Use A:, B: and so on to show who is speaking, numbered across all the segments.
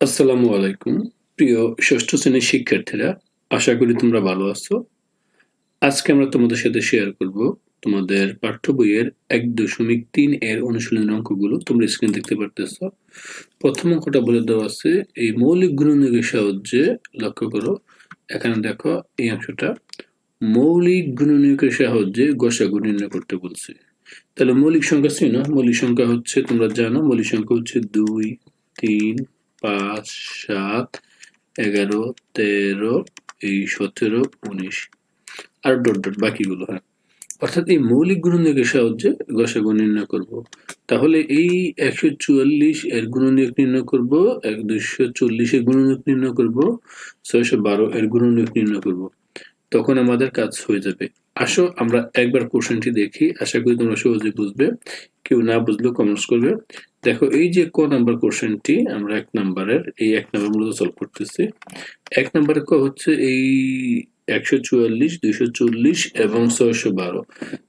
A: আসসালামু আলাইকুম, প্রিয় ষষ্ঠ শ্রেণির শিক্ষার্থীরা, আশা করি তোমরা ভালো আছো। আজকে আমরা তোমাদের সাথে শেয়ার করব তোমাদের পাঠ্য বইয়ের এক দশমিক তিন এর অনুশীলনের অঙ্কগুলো। তোমরা স্ক্রিন দেখতে পারতেছ। প্রথম অঙ্কটা বলে দেওয়া আছে, এই মৌলিক গুণনীয়কের সাহায্যে লক্ষ্য করো। এখানে দেখো এই অংশটা। মৌলিক গুণনীয়কের সাহায্যে গসাগু নির্ণয় করতে বলছে। তাহলে মৌলিক সংখ্যা ছিল মৌলিক সংখ্যা হচ্ছে, তোমরা জানো, মৌলিক সংখ্যা হচ্ছে দুই, তিন পাঁচ, সাত, এগারো, তেরো, এই সতেরো, উনিশ। আর ডট ডট বাকিগুলো হ্যাঁ। অর্থাৎ এই মৌলিক গুণনীয়কের সাহায্যে গসাগু নির্ণয় করব। তাহলে এই একশো চুয়াল্লিশ এর গুণনীয়ক নির্ণয় করব, এক দুইশো চল্লিশ এর গুণনীয়ক নির্ণয় করব, ছয়শো বারো এর গুণনীয়ক নির্ণয় করব। তখন আমাদের কাজ হয়ে যাবে। আসো, আমরা একবার কোশ্চেনটি দেখি। আশা করি তোমরা সহজে বুঝবে। কেউ না বুঝলেও কমেন্টস করবে। দেখো, এই যে ক নাম্বার কোশ্চেনটি, আমরা এক নাম্বারের, এই এক নাম্বার মূলত সলভ করতেছি। এক নাম্বারে ক হচ্ছে এই একশো চুয়াল্লিশ, দুইশো চল্লিশ এবং ছয়শো বারো।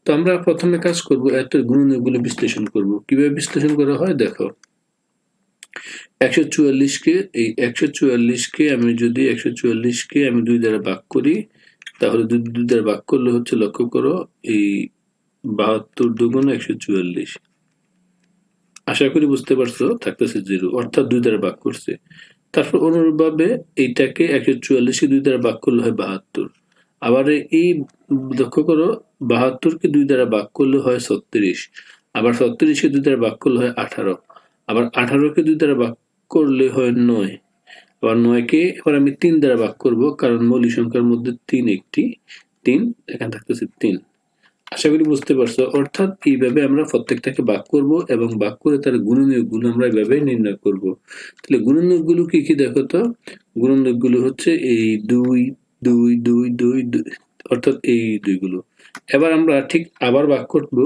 A: তো আমরা প্রথমে কাজ করব, এত গুণনীয়কগুলো বিশ্লেষণ করব। কীভাবে বিশ্লেষণ করা হয়? দেখো, একশো চুয়াল্লিশকে, এই একশো চুয়াল্লিশকে আমি যদি একশো চুয়াল্লিশকে আমি দুই দ্বারা ভাগ করি, তাহলে দুই দুই দ্বারা ভাগ করলে হচ্ছে লক্ষ্য করো, এই বাহাত্তর দুগুণ একশো চুয়াল্লিশ। আশা করি বুঝতে পারছ, থাকতেছে জিরো, অর্থাৎ দুই দ্বারা ভাগ করছে। তারপর অনুরূপভাবে এইটাকে একশো চুয়াল্লিশকে দুই দ্বারা ভাগ করলে হয় বাহাত্তর। আবার এই লক্ষ্য করো, বাহাত্তরকে দুই দ্বারা ভাগ করলে হয় ছত্রিশ, আবার ছত্রিশকে দুই দ্বারা ভাগ করলে হয় আঠারো, আবার আঠারোকে দুই দ্বারা ভাগ করলে হয় নয়, আবার নয়কে এবার আমি তিন দ্বারা ভাগ করব, কারণ মৌলিক সংখ্যার মধ্যে তিন একটি, তিন, এখানে থাকতেছে তিন। আশা করি বুঝতে পারছ। অর্থাৎ এইভাবে আমরা প্রত্যেকটাকে ভাগ করব এবং ভাগ করে তার গুণনীয়কগুলো আমরা এইভাবে নির্ণয় করব। তাহলে গুণনীয়কগুলো কি কি দেখো তো? গুণনীয়কগুলো হচ্ছে এই দুই দুই দুই দুই দুই, অর্থাৎ এই দুইগুলো। এবার আমরা ঠিক আবার ভাগ করব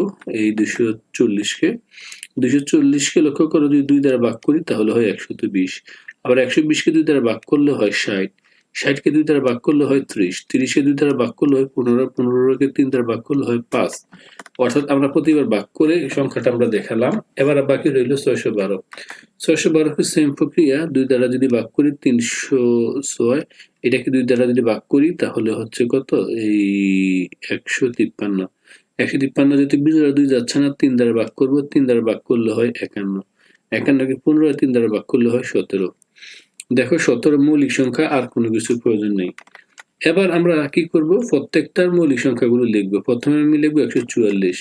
A: এই দুশো চল্লিশকে। দুশো চল্লিশকে লক্ষ্য করো, যদি দুই দ্বারা ভাগ করি তাহলে হয় একশত বিশ। আবার একশো বিশকে দুই দ্বারা ভাগ করলে হয় ষাট। ষাটকে দুই দ্বারা ভাগ করলে হয় ত্রিশ, তিরিশকে দুই দ্বারা ভাগ করলে হয় পনেরো পনেরোকে তিন দ্বারা ভাগ করলে হয় পাঁচ। অর্থাৎ আমরা প্রতিবার ভাগ করে সংখ্যাটা আমরা দেখালাম। এবার বাকি রইল ছয়শো বারো। ছয়শো বারোকে সেম প্রক্রিয়া, দুই দ্বারা যদি ভাগ করি তিনশো ছয়, এটাকে দুই দ্বারা যদি ভাগ করি তাহলে হচ্ছে কত? এই একশো তিপ্পান্ন। একশো তিপ্পান্ন যদি দুই দ্বারা দুই যাচ্ছে না, তিন দ্বারা ভাগ করব, তিন দ্বারা ভাগ করলে হয় একান্ন। একান্নকে পনেরো তিন দ্বারা ভাগ করলে হয় সতেরো। দেখো সতেরো মৌলিক সংখ্যা আর কোনো কিছুর প্রয়োজন নেই। এবার আমরা কি করব? প্রত্যেকটার মৌলিক সংখ্যাগুলো লিখব। প্রথমে আমি লিখব একশো চুয়াল্লিশ।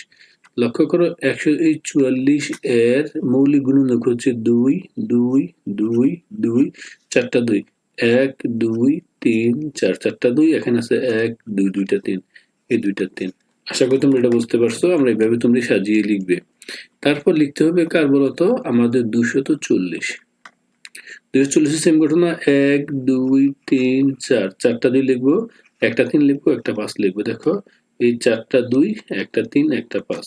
A: লক্ষ্য করো, একশো এই চুয়াল্লিশ এর মৌলিক গুণনীয়ক হচ্ছে দুই দুই দুই দুই, চারটা দুই। এক, দুই, তিন, চার, চারটা দুই। এখানে আছে এক, দুই, দুইটা তিন। এই দুইটা তিন। আশা করি তোমরা এটা বুঝতে পারছ। আমরা এইভাবে তোমরা সাজিয়ে লিখবে। তারপর লিখতে হবে কার বলতো? আমাদের দুশত চল্লিশ দুশো চল্লিশের সেম ঘটনা? এক, দুই, তিন, চার। চারটা দুই লিখব, একটা তিন লিখব, একটা পাঁচ লিখব। দেখো, এই চারটা দুই, একটা তিন, একটা পাঁচ।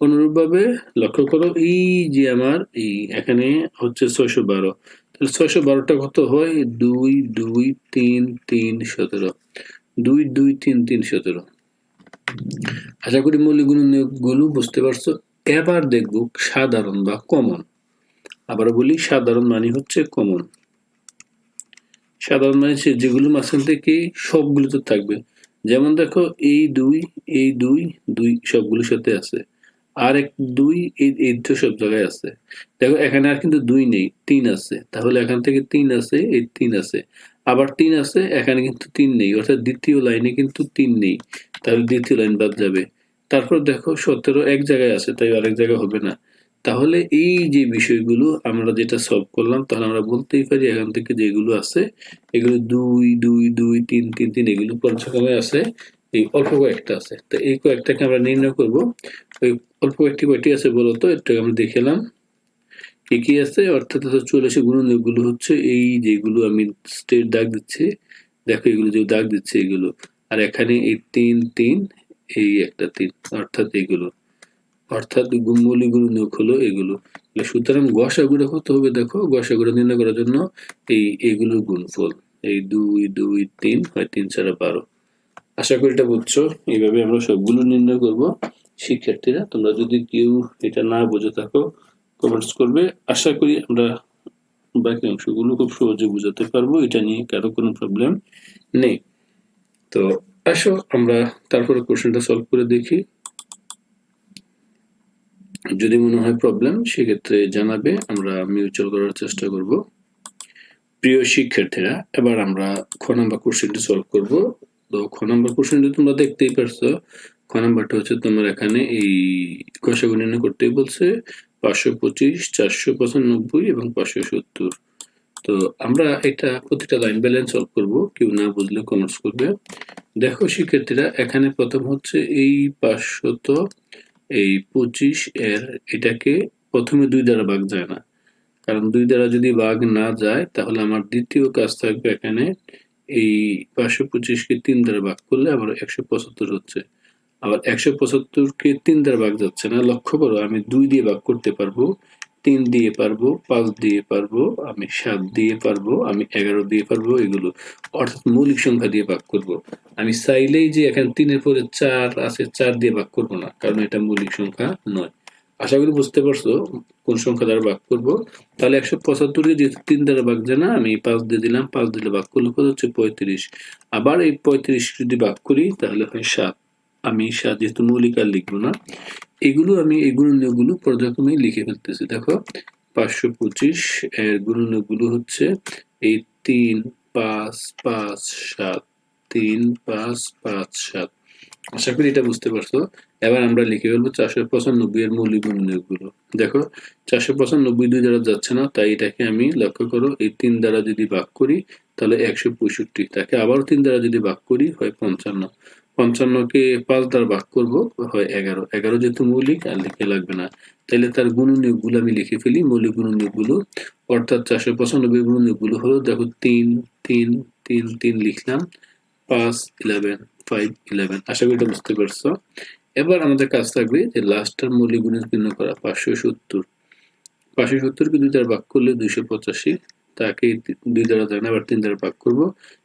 A: অনুরূপভাবে লক্ষ্য করো, এই যে আমার, এই এখানে হচ্ছে ছয়শো বারো। তাহলে ছয়শো বারোটা কত হয়? দুই দুই, তিন তিন, সতেরো। দুই দুই, তিন তিন, সতেরো। আশা করি মৌলিকগুলো বুঝতে পারছ। এবার দেখব সাধারণ বা কমন আবার বলি, সাধারণ মানে হচ্ছে কমন সাধারণ মানে যেগুলো মাঝখান থেকে সবগুলো তো থাকবে। যেমন দেখো, এই দুই এই দুই দুই সবগুলোর সাথে আছে। আর এক দুই, এই তো সব জায়গায় আছে। দেখো, এখানে আর কিন্তু দুই নেই, তিন আছে। তাহলে এখান থেকে তিন আছে, এই তিন আছে। আবার তিন আছে, এখানে কিন্তু তিন নেই। অর্থাৎ দ্বিতীয় লাইনে কিন্তু তিন নেই। তাহলে দ্বিতীয় লাইন বাদ যাবে। তারপর দেখো, সতেরো এক জায়গায় আছে, তাই আরেক জায়গায় হবে না। তাহলে এই যে বিষয়গুলো আমরা যেটা সলভ করলাম, তাহলে আমরা বলতেই পারি এখান থেকে যেগুলো আছে, এগুলো দুই দুই দুই, তিন তিন তিন, এগুলো পর্যায়ক্রমে আছে, এই অল্প কয়েকটা আছে। তো এই কয়েকটাকে আমরা নির্ণয় করব। ওই অল্প কয়েকটি কয়টি আছে বলতো এটাকে আমরা দেখলাম। কি কি আছে? অর্থাৎ চলে আসে গুণনীয়কগুলো হচ্ছে এই যেগুলো আমি স্টেট দাগ দিচ্ছি। দেখো এগুলো যে দাগ দিচ্ছে এগুলো। আর এখানে এই তিন তিন, এই একটা তিন, অর্থাৎ এগুলো। অর্থাৎ মৌলিক গুণনীয়ক হলো এগুলো। সুতরাং গসাগুড়া কত হবে দেখো? গসাগুড়া নির্ণয় করার জন্য এই এগুলোর গুণফল। এই দুই দুই, তিন হয় তিন ছাড়া বারো। আশা করি এটা বুঝছ। এইভাবে আমরা সবগুলো নির্ণয় করব। শিক্ষার্থীরা, তোমরা যদি কেউ এটা না বুঝে থাকো কমেন্টস করবে। আশা করি আমরা বাকি অংশগুলো খুব সহজে বোঝাতে পারব। এটা নিয়ে কারও কোনো প্রবলেম নেই। তো আসো, আমরা তারপরে কোশ্চেনটা সলভ করে দেখি। যদি মনে হয় প্রবলেম সেক্ষেত্রে জানাবে, আমরা মিউচুয়াল করার চেষ্টা করব। প্রিয় শিক্ষার্থীরা, এবার আমরা খ নাম্বার কোশ্চেনটি সলভ করব। তো খ নাম্বার কোশ্চেনটি তোমরা দেখতেই পারছ। খ নাম্বারটা হচ্ছে তোমার এখানে এই কষাগু নির্ণয় করতেই বলছে, পাঁচশো পঁচিশ, চারশো পঁচানব্বই এবং পাঁচশো সত্তর। তো আমরা এটা প্রতিটা লাইন ব্যালেন্স সলভ করব, কেউ না বুঝলে কমার্স করবে। দেখো শিক্ষার্থীরা, এখানে প্রথম হচ্ছে এই পাঁচশত এই পঁচিশ এর এটাকে প্রথমে দুই দ্বারা ভাগ যায় না। কারণ দুই দ্বারা যদি ভাগ না যায়, তাহলে আমার দ্বিতীয় কাজ থাকবে এখানে এই পাঁচশো পঁচিশকে তিন দ্বারা ভাগ করলে আমার একশো পঁচাত্তর হচ্ছে। আবার একশো পঁচাত্তরকে তিন দ্বারা ভাগ যাচ্ছে না। লক্ষ্য করো, আমি দুই দিয়ে ভাগ করতে পারব। তিন দিয়ে পারব, পাঁচ দিয়ে পারব, আমি সাত দিয়ে পারব, আমি এগারো দিয়ে পারব, এগুলো অর্থাৎ মৌলিক সংখ্যা দিয়ে ভাগ করব। আমি চাইলেই যে এখানে তিনের পরে চার আছে, চার দিয়ে ভাগ করব না, কারণ এটা মৌলিক সংখ্যা নয়। আশা করি বুঝতে পারছ কোন সংখ্যা দ্বারা ভাগ করব। তাহলে একশো পঁচাত্তরকে যেহেতু তিন দ্বারা ভাগ যায় না, আমি পাঁচ দিয়ে দিলাম, পাঁচ দিলে ভাগ করলে কত হচ্ছে? পঁয়ত্রিশ। আবার এই পঁয়ত্রিশ যদি ভাগ করি, তাহলে হয় সাত। আমি সাত যেহেতু মৌলিক আর লিখব না এগুলো আমি, এই গুণনীয়গুলো পর্যায়ক্রমে লিখে ফেলতেছি। দেখো, পাঁচশো পঁচিশ, এর গুণনীয়গুলো হচ্ছে এই তিন, পাঁচ পাঁচ, সাত, তিন, পাঁচ পাঁচ, সাত। আশা করি এটা বুঝতে পারছ। এবার আমরা লিখে ফেলব চারশো পঁচানব্বই এর মৌলিক গুণনীয়কগুলো। দেখো, চারশো পঁচানব্বই দুই দ্বারা যাচ্ছে না, তাই এটাকে আমি লক্ষ্য করো, এই তিন দ্বারা যদি ভাগ করি, তাহলে একশো পঁয়ষট্টি। তাকে আবার তিন দ্বারা যদি ভাগ করি, হয় পঞ্চান্ন। পঞ্চান্নকে পাঁচ দ্বারা ভাগ করব, হয় এগারো। এগারো যেহেতু মৌলিক, আর লিখে লাগবে না। তাহলে তার গুণনীয়কগুলো আমি লিখে ফেলি, মৌলিক গুণনীয়কগুলো। অর্থাৎ চারশো পঁচানব্বই গুণনীয়কগুলো হলো, দেখো তিন তিন তিন তিন লিখলাম, পাঁচ, ইলেভেন, ফাইভ, ইলেভেন। আশা করি এটা বুঝতে পারছ। এবার আমাদের কাজ থাকবে যে লাস্টটার মৌলিক গুণের নির্ণয় করা, পাঁচশো সত্তর। পাঁচশো সত্তরকে দুই দ্বারা ভাগ করলে দুইশো পঁচাশি। তাকে দুই দ্বারা যায় না আবার তিন দ্বারা ভাগ করব।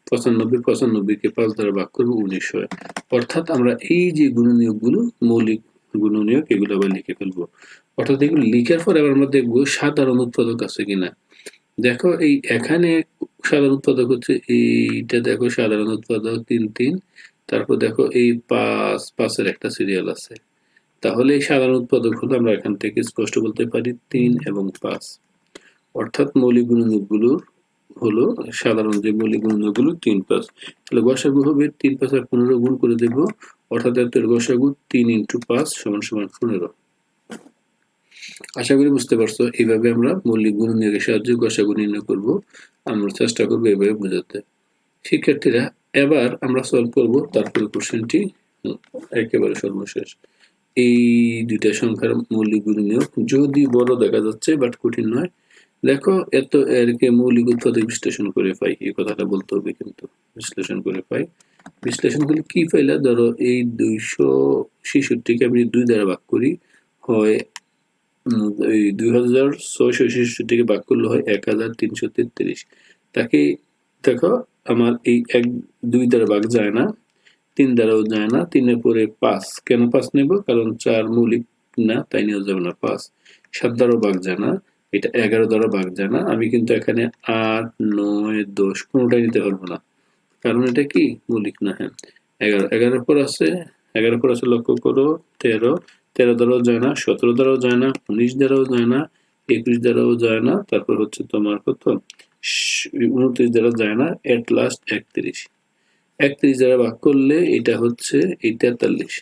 A: পঁচানব্বই পঁচানব্বইকে পাঁচ দ্বারা ভাগ করব উনিশ হয়। অর্থাৎ আমরা এই যে গুণনীয়কগুলো, মৌলিক গুণনীয়ক, এগুলো আবার লিখে ফেলব। অর্থাৎ এগুলো লিখার পর আবার আমরা দেখব সাধারণ উৎপাদক আছে কিনা। দেখো, এই এখানে সাধারণ উৎপাদক হচ্ছে এইটা, দেখো সাধারণ উৎপাদক, তিন তিন। তারপর দেখো এই পাঁচ, পাঁচের একটা সিরিয়াল আছে। তাহলে এই সাধারণ উৎপাদক হলো আমরা এখান থেকে স্পষ্ট বলতে পারি, তিন এবং পাঁচ। অর্থাৎ মৌলিক গুণনীয়কগুলোর হলো সাধারণ যে মৌলিক গুণনীয়কগুলো তিন পাঁচ। তাহলে গসাগু হবে তিন পাঁচ আর পনেরো গুণ করে দেব, অর্থাৎ এর গসাগু তিন ইন্টু পাঁচ সমান সমান পনেরো। আশা করি বুঝতে পারছ, এইভাবে আমরা মৌলিক গুণনীয়কের সাহায্যে গসাগু নির্ণয় করব। আমরা চেষ্টা করব এভাবে বোঝাতে। শিক্ষার্থীরা, এবার আমরা সলভ করব তারপরে কোশ্চেনটি একেবারে সর্বশেষ। এই দুইটা সংখ্যার মৌলিক গুণনীয় যদি বড় দেখা যাচ্ছে বাট কঠিন নয় দেখো এত এরকে মৌলিক উৎপাদক বিশ্লেষণ করে পাই, এই কথাটা বলতে হবে কিন্তু, বিশ্লেষণ করে পাই। বিশ্লেষণ করলে কি পাইলা? ধরো, এই দুইশো ছেষট্টিকে আমি দুই দ্বারা ভাগ করি, হয় এই দুই হাজার ছয়শো ছেষট্টিকে ভাগ করলে হয় এক হাজার তিনশো তেত্রিশ। তাকে, দেখো, আমার এই এক, দুই দ্বারা ভাগ যায় না, তিন দ্বারাও যায় না, তিনের পরে পাঁচ, কেন পাঁচ নেব? কারণ চার মৌলিক না, তাই নেওয়া যাবে না, পাঁচ। সাত দ্বারাও ভাগ যায় না। এটা এগারো দ্বারা ভাগ যায় না। আমি কিন্তু এখানে আট, নয়, দশ কোনোটাই নিতে পারব না। কারণ এটা কি? মৌলিক না হ্যাঁ। এগারো এগারোর পর আছে এগারোর পর আছে লক্ষ্য করো, তেরো। তেরো দ্বারাও যায় না, সতেরো দ্বারাও যায় না, উনিশ দ্বারাও যায় না, একুশ দ্বারাও যায় না, তারপর হচ্ছে তোমার কত? উনত্রিশ দ্বারা যায় না এট লাস্ট একত্রিশ। একত্রিশ দ্বারা ভাগ করলে এটা হচ্ছে এই তেতাল্লিশ।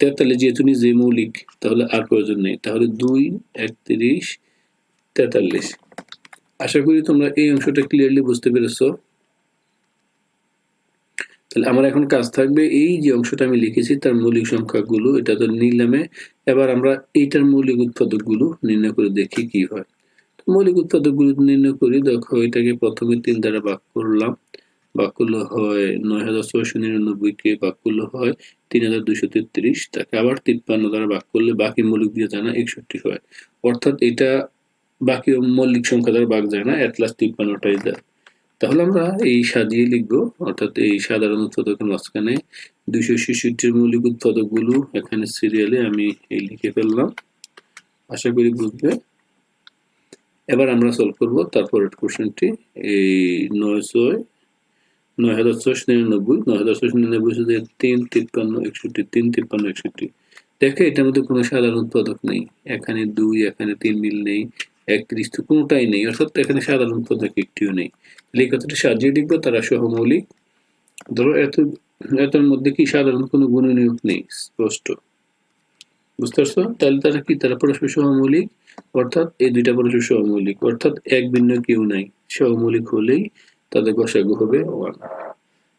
A: তেতাল্লিশ যেহেতু নিজে মৌলিক, তাহলে আর প্রয়োজন নেই। তাহলে দুই, একত্রিশ তেতাল্লিশ। আশা করি তোমরা এই অংশটা ক্লিয়ারলি বুঝতে পেরেছ। তাহলে আমার এখন কাজ থাকবে এই যে অংশটা আমি লিখেছি, তার মৌলিক সংখ্যাগুলো, এটা তো নিলামে। এবার আমরা এইটার মৌলিক উৎপাদকগুলো নির্ণয় করে দেখি কি হয়। মৌলিক উৎপাদকগুলো নির্ণয় করি, দেখো এটাকে প্রথমে তিন দ্বারা ভাগ করলাম। ভাগ করলে হয় নয় হাজার ছয়শো নিরানব্বইকে ভাগ করলে হয় তিন হাজার দুইশো তেত্রিশ। তাকে আবার তিপ্পান্ন দ্বারা ভাগ করলে বাকি মৌলিক দিয়ে জানা একষট্টি হয়। অর্থাৎ এটা বাকি মৌলিক সংখ্যা দ্বারা ভাগ যায় না এট লাস্ট তিপ্পান্নটাই যায় তাহলে আমরা এই সাজিয়ে লিখব, অর্থাৎ এই সাধারণ উৎপাদকের মাঝখানে দুইশো ছেষট্টির মৌলিক উৎপাদকগুলো এখানে সিরিয়ালে আমি এই লিখে ফেললাম। আশা করি বুঝবে এবার আমরা সলভ করব তারপরের কোশ্চেনটি এই নয় ছয়, নয় হাজার ছয়শো নিরানব্বই, নয় হাজার ছয়শো নিরানব্বই তিন তিপ্পান্ন, একষট্টি, তিন তিপ্পান্ন, একষট্টি। দেখে, এটার মধ্যে কোনো সাধারণ উৎপাদক নেই। এখানে দুই, এখানে তিন মিল নেই। একত্রিশ তো কোনোটাই নেই। অর্থাৎ এখানে সাধারণ উৎপাদক একটিও নেই। তাহলে এই কথাটি সাজিয়ে লিখব তারা সহমৌলিক ধরো, এত এটার মধ্যে কি সাধারণ কোনো গুণনীয়ক নেই? স্পষ্ট। বুঝতে পারছ? তাহলে তারা কি? তারা পরস্পর সহমৌলিক অর্থাৎ এই দুইটা পরস্পর সহমৌলিক অর্থাৎ এক ভিন্ন কেউ নাই। সহমৌলিক হলেই তাদের গসাগু হবে ওয়ান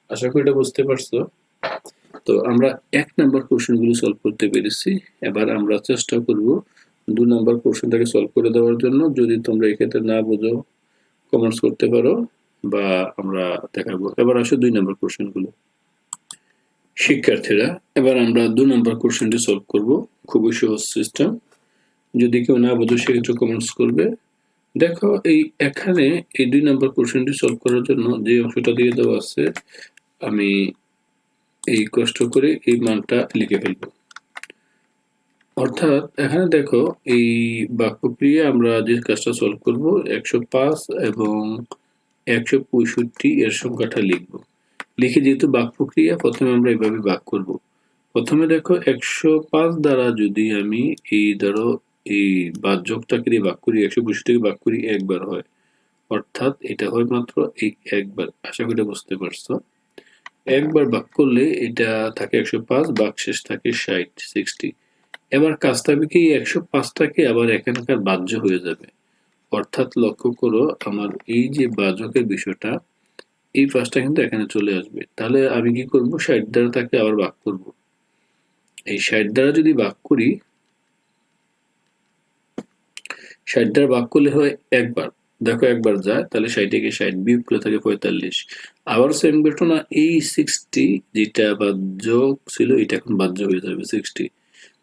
A: আশা করি এটা বুঝতে পারছ? তো আমরা এক নাম্বার কোশ্চেনগুলো সলভ করতে পেরেছি। এবার আমরা চেষ্টা করব দু নাম্বার কোশ্চেনটাকে সলভ করে দেওয়ার জন্য যদি তোমরা এক্ষেত্রে না বোঝো কমেন্টস করতে পারো বা আমরা দেখাবো। এবার আসো দুই নাম্বার কোশ্চেনগুলো শিক্ষার্থীরা, এবার আমরা দু নম্বর কোশ্চেনটি সলভ করব। খুবই সহজ সিস্টেম যদি কেউ না বোঝো, সেক্ষেত্রে কমেন্টস করবে। দেখো, এই এখানে এই দুই নম্বর কোশ্চেনটি সলভ করার জন্য যে অংশটা দিয়ে দেওয়া আছে, আমি এই কষ্ট করে এই মানটা লিখে ফেলব। অর্থাৎ এখানে দেখো, এই বাক্য ক্রিয়া আমরা যে কাজটা সলভ করব, একশো পাঁচ এবং একশো পঁয়ষট্টি এর সংখ্যাটা লিখব। লিখে যেহেতু বাক প্রক্রিয়া প্রথমে আমরা এভাবে বাক করব। প্রথমে দেখো, একশো পাঁচ দ্বারা যদি আমি এই ধরো, এই বাহ্যকটাকে দিয়ে বাক করি, একশো পঁয়ষট্টিকে বাক করি, একবার হয়। অর্থাৎ এটা হয় মাত্র এই একবার। আশা করি বুঝতে পারছ। একবার বাক করলে এটা থাকে একশো পাঁচ বাক শেষ থাকে ষাট, সিক্সটি। এবার কাজটা হবে কি একশো পাঁচটাকে আবার এখানকার বাহ্য হয়ে যাবে? অর্থাৎ লক্ষ্য করো, আমার এই যে বাজকের বিষয়টা, এই পাঁচটা কিন্তু এখানে চলে আসবে। তাহলে আমি কি করব? ষাট দ্বারা তাকে আবার ভাগ করব। এই ষাট দ্বারা যদি ভাগ করি, ষাট দ্বারা ভাগ করলে হয় একবার। দেখো একবার যায়, তাহলে ষাট থেকে ষাট বিয়োগ করে থাকে পঁয়তাল্লিশ। আবার সেম ঘটনা এই সিক্সটি যেটা বাহ্য ছিল, এটা এখন বাহ্য হয়ে যাবে সিক্সটি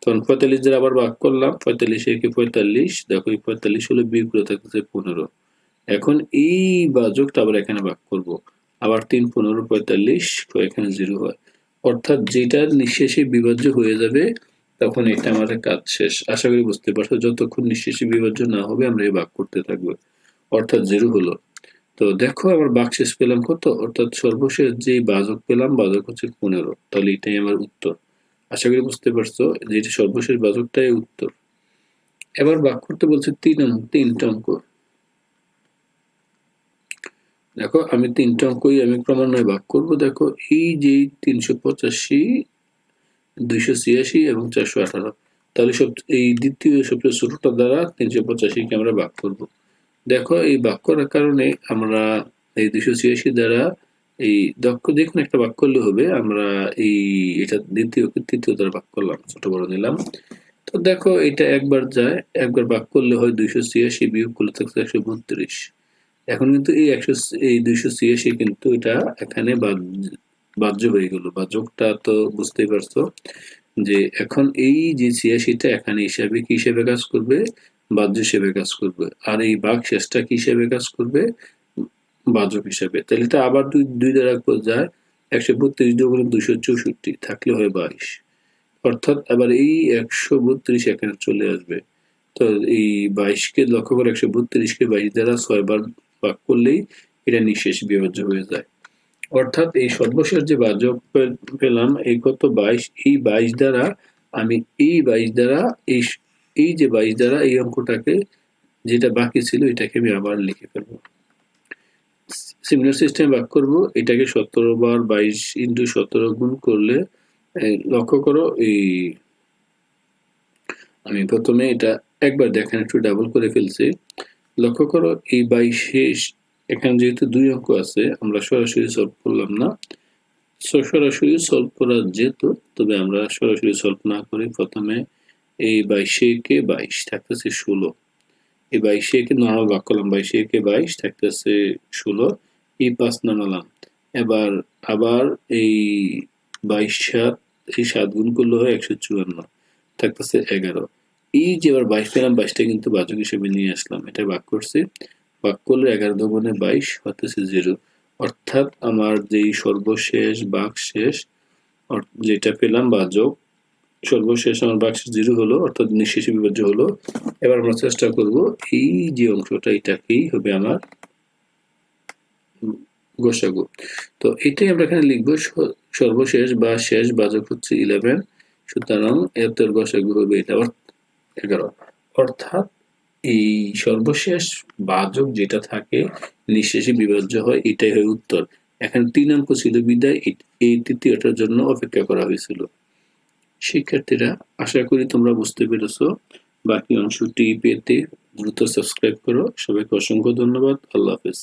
A: তখন পঁয়তাল্লিশ দ্বারা আবার ভাগ করলাম, পঁয়তাল্লিশ একে পঁয়তাল্লিশ, দেখো এই পঁয়তাল্লিশ হলে বিয়োগ করে থাকতেছে পনেরো। এখন এই বাজকটা আবার এখানে ভাগ করব, আবার তিন পনেরো পঁয়তাল্লিশ এখানে জিরো হয়। অর্থাৎ যেটা নিঃশেষে বিভাজ্য হয়ে যাবে, তখন এটা আমাদের কাজ শেষ। আশা করি বুঝতে পারছ, যতক্ষণ নিঃশেষে বিভাজ্য না হবে, আমরা এই ভাগ করতে থাকব। অর্থাৎ জিরো হলো। তো দেখো আবার বাক শেষ পেলাম কত? অর্থাৎ সর্বশেষ যে বাজক পেলাম, বাজক হচ্ছে পনেরো। তাহলে এটাই আমার উত্তর। আশা করি বুঝতে পারছ যে সর্বশেষ বাজকটাই উত্তর। এবার বাক করতে বলছে তিন তিনটা অঙ্ক। দেখো, আমি তিনটা অঙ্কই আমি ক্রমান্বয়ে ভাগ করব। দেখো, এই যে তিনশো পঁচাশি, দুইশো ছিয়াশি এবং চারশো আঠারো। তাহলে সব এই দ্বিতীয় সবচেয়ে ছোটটা দ্বারা তিনশো পঁচাশিকে আমরা ভাগ করব। দেখো, এই ভাগ করার কারণে আমরা এই দুইশো ছিয়াশি দ্বারা এই দক্ষ যে কোনো একটা ভাগ করলে হবে, আমরা এই, এটা দ্বিতীয়, তৃতীয় দ্বারা ভাগ করলাম, ছোট বড় নিলাম। তো দেখো, এটা একবার যায়, একবার ভাগ করলে হয় দুইশো ছিয়াশি বিয়োগ করলে থাকছে একশো বত্রিশ। এখন কিন্তু এই একশো, এই দুইশো ছিয়াশি কিন্তু এটা এখানে বাহ্য হয়ে গেল। বাহ্যকটা তো বুঝতেই পারছ যে এখন এই যে ছিয়াশিটা এখানে হিসাবে কি হিসেবে কাজ করবে? বাহ্য হিসেবে কাজ করবে। আর এই বাঘ শেষটা কি হিসেবে কাজ করবে? বাজক হিসেবে। তাহলে এটা আবার দুই দুই দ্বারা যায় একশো বত্রিশ দুগুণ দুশো চৌষট্টি, থাকলে হয় বাইশ। অর্থাৎ আবার এই একশো বত্রিশ এখানে চলে আসবে। তো এই বাইশকে লক্ষ্য করে একশো বত্রিশকে বাইশ দ্বারা ছয়বার ভাগ করলেই এটা নিঃশেষ বিভাজ্য হয়ে যায়। অর্থাৎ এই সর্বশেষ যে বাজক পেলাম, এই কত বাইশ? এই বাইশ দ্বারা আমি এই বাইশ দ্বারা, এই এই যে বাইশ দ্বারা এই অঙ্কটাকে যেটা বাকি ছিল এটাকে আমি আবার লিখে ফেলব। সিমিলার সিস্টেম ভাগ করব, এটাকে সতেরো বার বাইশ ইন্টু সতেরো গুণ করলে লক্ষ্য করো এই, আমি প্রথমে এটা একবার দেখেন, একটু ডাবল করে ফেলছি। লক্ষ্য করো এই বাইশে এখানে যেহেতু দুই অঙ্ক আছে, আমরা সরাসরি সলভ করলাম না। সরাসরি সলভ করা যেত, তবে আমরা সরাসরি সলভ না করে প্রথমে এই বাইশে কে বাইশ থাকতেছে ষোলো। এই বাইশে কে নর্মাল ভাগ করলাম, বাইশে কে বাইশ থাকতেছে ষোলো। এই পাঁচ নামালাম এবার আবার এই বাইশ সাত, এই সাত গুণ করলে হয় একশো চুয়ান্ন, থাকতেছে এগারো। এই যে এবার বাইশ পেলাম, বাইশটা কিন্তু বাচক হিসেবে নিয়ে আসলাম। এটা ভাগ করছি। ভাগ করলে এগারো দোকানে বাইশ, হতেছে জিরো। অর্থাৎ আমার যেই সর্বশেষ বাঘ শেষ যেটা পেলাম বাজক সর্বশেষ আমার বাক্স জিরো হলো, অর্থাৎ নিঃশেষে বিভাজ্য হলো। এবার আমরা চেষ্টা করব এই যে অংশটা, এটাকেই হবে আমার গোসাগু তো এটাই আমরা এখানে লিখব সর্বশেষ বা শেষ বাজক হচ্ছে ইলেভেন সুতরাং এর তোর গোসাগু হবে এটা এগারো। অর্থাৎ এই সর্বশেষ বাজক যেটা থাকে, নিঃশেষে বিভাজ্য হয়, এটাই হয় উত্তর। এখানে তিন অঙ্ক ছিল বিদায় এই তৃতীয়টার জন্য অপেক্ষা করা হয়েছিল। শিক্ষার্থীরা, আশা করি তোমরা বুঝতে পেরেছ। বাকি অংশটি পেতে দ্রুত সাবস্ক্রাইব করো। সবাইকে অসংখ্য ধন্যবাদ। আল্লাহ হাফেজ।